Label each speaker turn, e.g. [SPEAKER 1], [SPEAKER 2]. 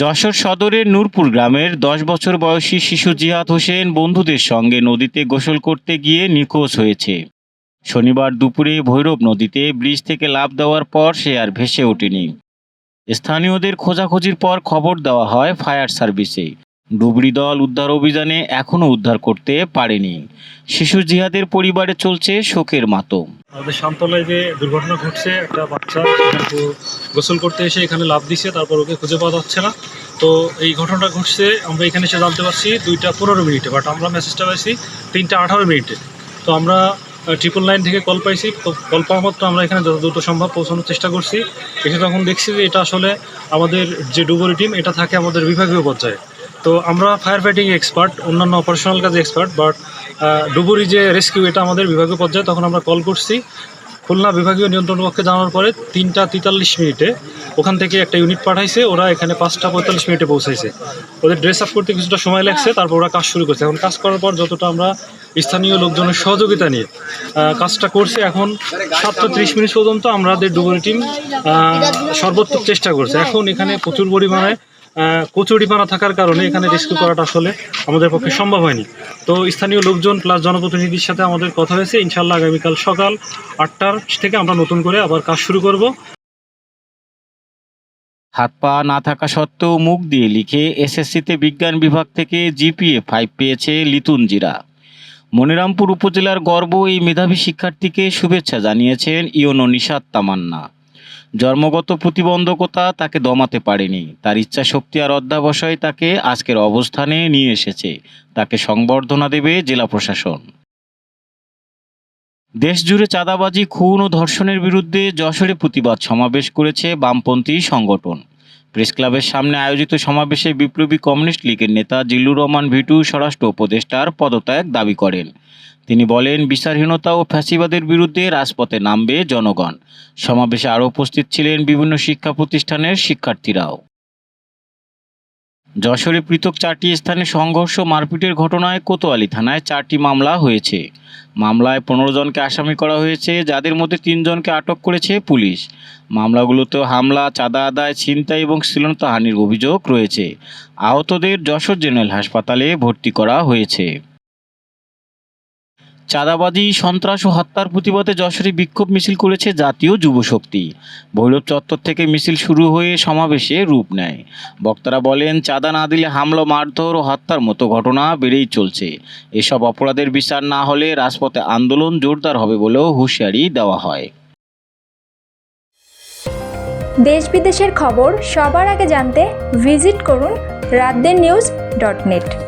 [SPEAKER 1] যশোর সদরের নূরপুর গ্রামের দশ বছর বয়সী শিশু জিহাদ হোসেন বন্ধুদের সঙ্গে নদীতে গোসল করতে গিয়ে নিখোঁজ হয়েছে শনিবার দুপুরে ভৈরব নদীতে ব্রিজ থেকে লাভ দেওয়ার পর সে আর ভেসে ওঠেনি স্থানীয়দের খোঁজাখুঁজির পর খবর দেওয়া হয় ফায়ার সার্ভিসে ডুবড়ি দল উদ্ধার অভিযানে এখনও উদ্ধার করতে পারেনি শিশু জিহাদের পরিবারে চলছে শোকের মাতম
[SPEAKER 2] আমাদের শান্তলায় যে দুর্ঘটনা ঘটছে একটা বাচ্চা গোসল করতে এসে এখানে লাভ দিছে তারপর ওকে খুঁজে পাওয়া যাচ্ছে না তো এই ঘটনাটা ঘটছে আমরা এখানে এসে জানতে পারছি দুইটা পনেরো মিনিটে বাট আমরা মেসেজটা পাইছি তিনটা আঠারো মিনিটে তো আমরা ট্রিপল লাইন থেকে কল পাইছি কল পাওয়ার মাত্র আমরা এখানে যত দ্রুত সম্ভব পৌঁছানোর চেষ্টা করছি এসে তখন দেখছি যে এটা আসলে আমাদের যে ডুবরি টিম এটা থাকে আমাদের বিভাগীয় পর্যায়ে তো আমরা ফায়ার ফাইটিং এক্সপার্ট অন্যান্য অপারেশনাল কাজে এক্সপার্ট বাট ডুবুরি যে রেস্কিউ এটা আমাদের বিভাগীয় পর্যায়ে তখন আমরা কল করছি খুলনা বিভাগীয় নিয়ন্ত্রণ কক্ষে জানানোর পরে তিনটা তেতাল্লিশ মিনিটে ওখান থেকে একটা ইউনিট পাঠাইছে ওরা এখানে পাঁচটা পঁয়তাল্লিশ মিনিটে পৌঁছাইছে ওদের ড্রেস আপ করতে কিছুটা সময় লাগছে হ্যাঁ। তারপর ওরা কাজ শুরু করছে এখন কাজ করার পর যতটা আমরা স্থানীয় লোকজনের সহযোগিতা নিয়ে কাজটা করছে এখন সাতটা ত্রিশ মিনিট পর্যন্ত আমাদের ডুবুরি টিম সর্বোত্তম চেষ্টা করছে এখন এখানে প্রচুর পরিমাণে কচুরিপানা থাকার কারণে এখানে রেস্কিউ করাটা আসলে আমাদের পক্ষে সম্ভব হয়নি তো স্থানীয় লোকজন প্লাস জনপ্রতিনিধির সাথে আমাদের কথা হয়েছে ইনশাল্লাহ আগামীকাল সকাল আটটার থেকে আমরা নতুন করে আবার কাজ শুরু করব
[SPEAKER 1] হাত পা না থাকা সত্ত্বেও মুখ দিয়ে লিখে এসএসসিতে বিজ্ঞান বিভাগ থেকে জিপিএ ফাইভ পেয়েছে লিতুন জিরা মনিরামপুর উপজেলার গর্ব এই মেধাবী শিক্ষার্থীকে শুভেচ্ছা জানিয়েছেন ইয়নো নিষাদ তামান্না জন্মগত প্রতিবন্ধকতা তাকে দমাতে পারেনি তার ইচ্ছা শক্তি আর অধ্যাবসায় তাকে আজকের অবস্থানে নিয়ে এসেছে তাকে সংবর্ধনা দেবে জেলা প্রশাসন দেশজুড়ে চাঁদাবাজি খুন ও ধর্ষণের বিরুদ্ধে যশোরে প্রতিবাদ সমাবেশ করেছে বামপন্থী সংগঠন প্রেস ক্লাবের সামনে আয়োজিত সমাবেশে বিপ্লবী কমিউনিস্ট লীগের নেতা জিল্লুর রহমান ভিটু স্বরাষ্ট্র উপদেষ্টার পদত্যাগ দাবি করেন তিনি বলেন বিচারহীনতা ও ফ্যাসিবাদের বিরুদ্ধে রাজপথে নামবে জনগণ সমাবেশে আরও উপস্থিত ছিলেন বিভিন্ন শিক্ষা প্রতিষ্ঠানের শিক্ষার্থীরাও যশোরে পৃথক চারটি স্থানে সংঘর্ষ মারপিটের ঘটনায় কোতোয়ালি থানায় চারটি মামলা হয়েছে মামলায় পনেরো জনকে আসামি করা হয়েছে যাদের মধ্যে তিনজনকে আটক করেছে পুলিশ মামলাগুলোতে হামলা চাঁদা আদায় ছিনতাই এবং শ্রীলতাহানির অভিযোগ রয়েছে আহতদের যশোর জেনারেল হাসপাতালে ভর্তি করা হয়েছে চাঁদাবাজি সন্ত্রাস ও হত্যার প্রতিবাদে যশোরে বিক্ষোভ মিছিল করেছে জাতীয় যুব শক্তি ভৈরব চত্বর থেকে মিছিল শুরু হয়ে সমাবেশে রূপ নেয় বক্তারা বলেন চাঁদা না দিলে হামলা মারধর ও হত্যার মতো ঘটনা বেড়েই চলছে এসব অপরাধের বিচার না হলে রাজপথে আন্দোলন জোরদার হবে বলেও হুঁশিয়ারি দেওয়া হয়
[SPEAKER 3] দেশ বিদেশের খবর সবার আগে জানতে ভিজিট করুন রাতদের নিউজ ডট নেট